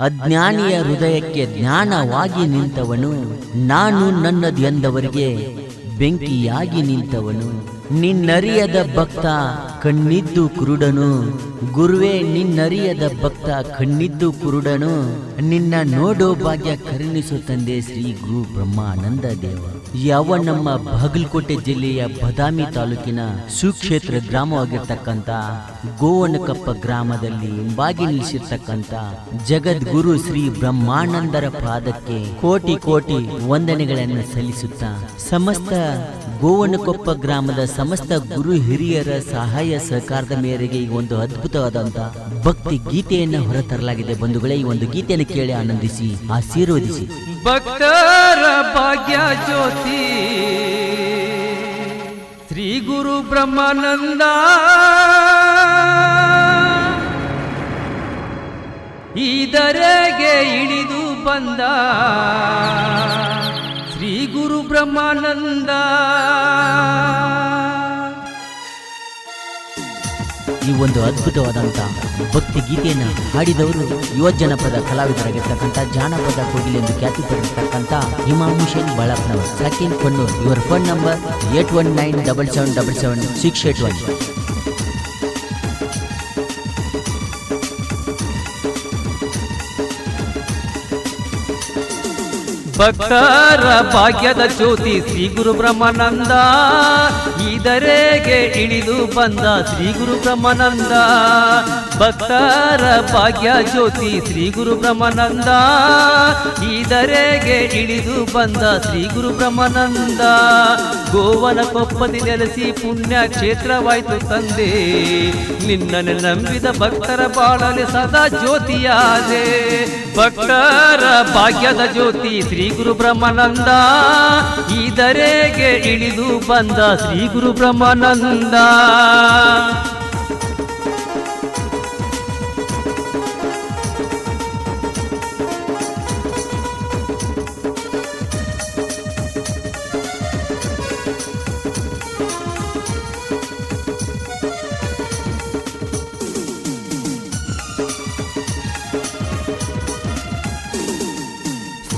ಅಜ್ಞಾನಿಯ ಹೃದಯಕ್ಕೆ ಜ್ಞಾನವಾಗಿ ನಿಂತವನು, ನಾನು ನನ್ನದು ಎಂದವರಿಗೆ ಬೆಂಕಿಯಾಗಿ ನಿಂತವನು. ನಿನ್ನರಿಯದ ಭಕ್ತ ಕಣ್ಣಿದ್ದು ಕುರುಡನು. ಗುರುವೇ, ನಿನ್ನರಿಯದ ಭಕ್ತ ಕಣ್ಣಿದ್ದು ಕುರುಡನು. ನಿನ್ನ ನೋಡೋ ಭಾಗ್ಯ ಕರುಣಿಸು ತಂದೆ ಶ್ರೀ ಗುರು ಬ್ರಹ್ಮಾನಂದ ದೇವ. ಯಾವ ನಮ್ಮ ಬಾಗಲಕೋಟೆ ಜಿಲ್ಲೆಯ ಬದಾಮಿ ತಾಲೂಕಿನ ಸುಕ್ಷೇತ್ರ ಗ್ರಾಮವಾಗಿರ್ತಕ್ಕಂಥ ಗೋವನಕಪ್ಪ ಗ್ರಾಮದಲ್ಲಿ ಬಾಗಿ ನಿಲ್ಲಿಸಿರ್ತಕ್ಕಂಥ ಜಗದ್ಗುರು ಶ್ರೀ ಬ್ರಹ್ಮಾನಂದರ ಪಾದಕ್ಕೆ ಕೋಟಿ ಕೋಟಿ ವಂದನೆಗಳನ್ನು ಸಲ್ಲಿಸುತ್ತಾ ಸಮಸ್ತ ಗೋವನಕೊಪ್ಪ ಗ್ರಾಮದ ಸಮಸ್ತ ಗುರು ಹಿರಿಯರ ಸಹಾಯ ಸಹಕಾರದ ಮೇರೆಗೆ ಈ ಒಂದು ಅದ್ಭುತವಾದಂತ ಭಕ್ತಿ ಗೀತೆಯನ್ನು ಹೊರತರಲಾಗಿದೆ. ಬಂಧುಗಳೇ, ಈ ಒಂದು ಗೀತೆಯನ್ನು ಕೇಳಿ ಆನಂದಿಸಿ, ಆಶೀರ್ವದಿಸಿ. ಭಕ್ತರ ಭಾಗ್ಯ ಜ್ಯೋತಿ ಶ್ರೀ ಗುರು ಬ್ರಹ್ಮಾನಂದ. ಇದರೆಗೆ ಇಳಿದು ಬಂದ ಶ್ರೀ ಗುರು ಬ್ರಹ್ಮಾನಂದ. ಈ ಒಂದು ಅದ್ಭುತವಾದಂಥ ಭಕ್ತಿ ಗೀತೆಯನ್ನು ಹಾಡಿದವರು ಯುವ ಜನಪದ ಕಲಾವಿದರಾಗಿರ್ತಕ್ಕಂಥ ಜಾನಪದ ಕೋಗಿಲೆ ಎಂದು ಖ್ಯಾತಿ ಪಡೆದಿರ್ತಕ್ಕಂಥ ಇಮಾಮ್ ಹುಸೇನ್ ಬಾಳಪ್ಪನವರು. ಸಕಿನ್ ಕೊಣ್ಣೂರ್ ಇವರ phone number eight one nine double seven double seven six eight one ಭಕ್ತರ ಭಾಗ್ಯದ ಜ್ಯೋತಿ ಶ್ರೀ ಗುರು ಬ್ರಹ್ಮಾನಂದ. ಇದರೆಗೆ ಇಳಿದು ಬಂದ ಶ್ರೀ ಗುರು ಬ್ರಹ್ಮಾನಂದ. ಭಕ್ತರ ಭಾಗ್ಯ ಜ್ಯೋತಿ ಶ್ರೀ ಗುರು ಬ್ರಹ್ಮಾನಂದ. ಇದರೆಗೆ ಇಳಿದು ಬಂದ ಶ್ರೀ ಗುರು ಬ್ರಹ್ಮಾನಂದ. ಗೋವನ ಕೊಪ್ಪದಿ ನೆಲೆಸಿ ಪುಣ್ಯ ಕ್ಷೇತ್ರವಾಯಿತು ತಂದೆ. ನಿನ್ನನ್ನು ನಂಬಿದ ಭಕ್ತರ ಬಾಳಲಿ ಸದಾ ಜ್ಯೋತಿಯಾದೆ. ಭಕ್ತರ ಭಾಗ್ಯದ ಜ್ಯೋತಿ ಶ್ರೀ ಗುರು ಬ್ರಹ್ಮಾನಂದ ಇದರೆಗೆ ಇಳಿದು ಬಂದ ಶ್ರೀ ಗುರು ಬ್ರಹ್ಮಾನಂದ.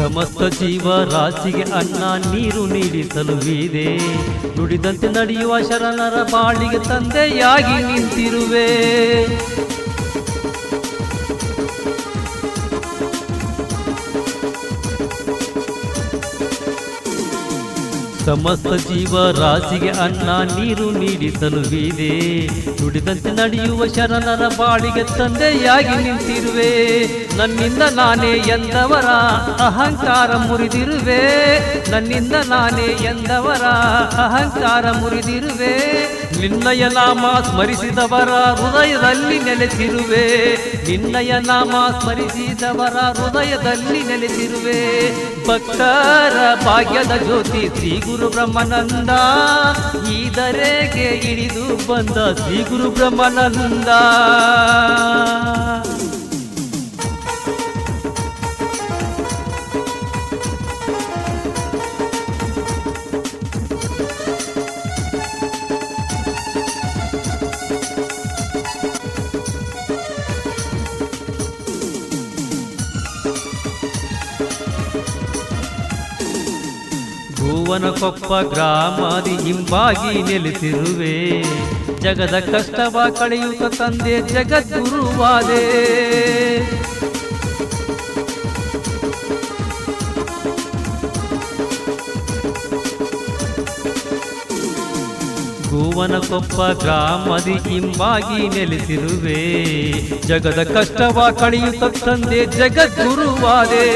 ಸಮಸ್ತ ಜೀವ ರಾಶಿಗೆ ಅನ್ನ ನೀರು ನೀಡಿ ಇದೆ ನುಡಿದಂತೆ ನಡೆಯುವ ಶರಣರ ಬಾಳಿಗೆ ತಂದೆಯಾಗಿ ನಿಂತಿರುವೆ. ಸಮಸ್ತ ಜೀವ ರಾಶಿಗೆ ಅನ್ನ ನೀರು ನೀಡಿ ಇದೆ ನುಡಿದಂತೆ ನಡೆಯುವ ಶರಣರ ಬಾಳಿಗೆ ತಂದೆಯಾಗಿ ನಿಂತಿರುವೆ. ನನ್ನಿಂದ ನಾನೇ ಎಂದವರ ಅಹಂಕಾರ ಮುರಿದಿರುವೆ. ನನ್ನಿಂದ ನಾನೇ ಎಂದವರ ಅಹಂಕಾರ ಮುರಿದಿರುವೆ. ನಿನ್ನಯ ನಾಮ ಸ್ಮರಿಸಿದವರ ಹೃದಯದಲ್ಲಿ ನೆಲೆಸಿರುವೆ. ನಿನ್ನಯ ನಾಮ ಸ್ಮರಿಸಿದವರ ಹೃದಯದಲ್ಲಿ ನೆಲೆಸಿರುವೆ. ಭಕ್ತರ ಭಾಗ್ಯದ ಜ್ಯೋತಿ ಶ್ರೀ ಗುರು ಬ್ರಹ್ಮಾನಂದ. ಇದರೆಗೆ ಇಳಿದು ಬಂದ ಶ್ರೀ ಗುರು ಬ್ರಹ್ಮಾನಂದ. ಭುವನಕೊಪ್ಪ ಗ್ರಾಮಾದಿ ಹಿಂಬಾಗಿ ನೆಲೆಸಿರುವೆ. ಜಗದ ಕಷ್ಟವ ಕಳೆಯುತ್ತ ತಂದೆ ಜಗದ್ಗುರುವಾದೆ. ಭುವನಕೊಪ್ಪ ಗ್ರಾಮದಿ ಹಿಂಬಾಗಿ ನೆಲೆಸಿರುವೆ. ಜಗದ ಕಷ್ಟವ ಕಳೆಯುತ್ತ ತಂದೆ ಜಗದ್ಗುರುವಾದೆ.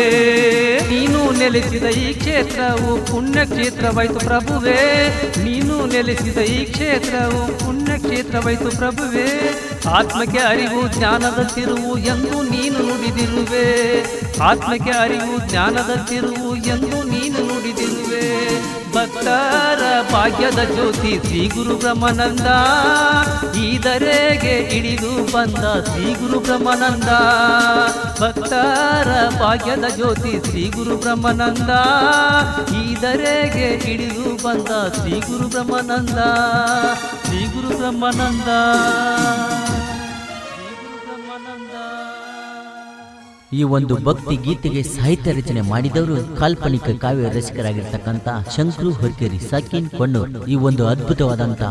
ನೀನು ನೆಲೆಸಿದ ಈ ಕ್ಷೇತ್ರವು ಪುಣ್ಯ ಕ್ಷೇತ್ರವಾಯಿತು ಪ್ರಭುವೇ. ನೀನು ನೆಲೆಸಿದ ಈ ಕ್ಷೇತ್ರವು ಪುಣ್ಯ ಕ್ಷೇತ್ರವಾಯಿತು ಪ್ರಭುವೇ. ಆತ್ಮಕ್ಕೆ ಅರಿವು ಜ್ಞಾನದ ತಿರುವು ಎಂದು ನೀನು ನುಡಿದಿರುವೆ. ಆತ್ಮಕ್ಕೆ ಅರಿವು ಜ್ಞಾನದ ತಿರುವು ಎಂದು ನೀನು ನುಡಿದಿರುವೆ. ಭಕ್ತರ ಭಾಗ್ಯದ ಜ್ಯೋತಿ ಶ್ರೀ ಗುರು ಬ್ರಹ್ಮಾನಂದ. ಇದರೆಗೆ ಇಳಿದು ಬಂದ ಶ್ರೀ ಗುರು ಬ್ರಹ್ಮಾನಂದ. ಭಕ್ತರ ಭಾಗ್ಯದ ಜ್ಯೋತಿ ಶ್ರೀ ಗುರು ಬ್ರಹ್ಮಾನಂದ. ಇದರೆಗೆ ಇಳಿದು ಬಂದ ಶ್ರೀ ಗುರು ಬ್ರಹ್ಮಾನಂದ. ಶ್ರೀ ಗುರು ಬ್ರಹ್ಮಾನಂದ. ಶ್ರೀ ಗುರು ಬ್ರಹ್ಮಾನಂದ. ಈ ಒಂದು ಭಕ್ತಿ ಗೀತೆಗೆ ಸಾಹಿತ್ಯ ರಚನೆ ಮಾಡಿದವರು ಕಾಲ್ಪನಿಕ ಕಾವ್ಯ ರಸಿಕರಾಗಿರ್ತಕ್ಕಂತ ಶಂಕರು ಹೊರಕೇರಿ, ಸಕೀನ್ ಕೊಣ್ಣೂರ್. ಈ ಒಂದು ಅದ್ಭುತವಾದಂತ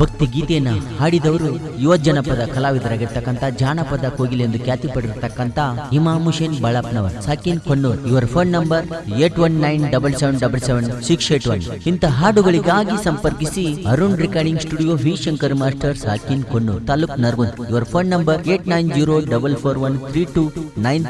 ಭಕ್ತಿ ಗೀತೆಯನ್ನ ಹಾಡಿದವರು ಯುವ ಜನಪದ ಕಲಾವಿದರಾಗಿರ್ತಕ್ಕಂತ ಜಾನಪದ ಕೋಗಿಲೆ ಎಂದು ಖ್ಯಾತಿ ಪಡೆದಿರ್ತಕ್ಕಂತ ಇಮಾಮ್ ಹುಸೇನ್ ಬಾಳಪ್ಪನವರ್, ಸಾಕಿನ್ ಕೊಣ್ಣೂರ್. ಇವರ phone number eight one nine double seven double seven six eight one. ಇಂಥ ಹಾಡುಗಳಿಗಾಗಿ ಸಂಪರ್ಕಿಸಿ Arun recording studio V Shankar master ಸಾಕಿನ್ Konnur, taluk Nargund. ಇವರ phone number eight nine zero double four one three two nine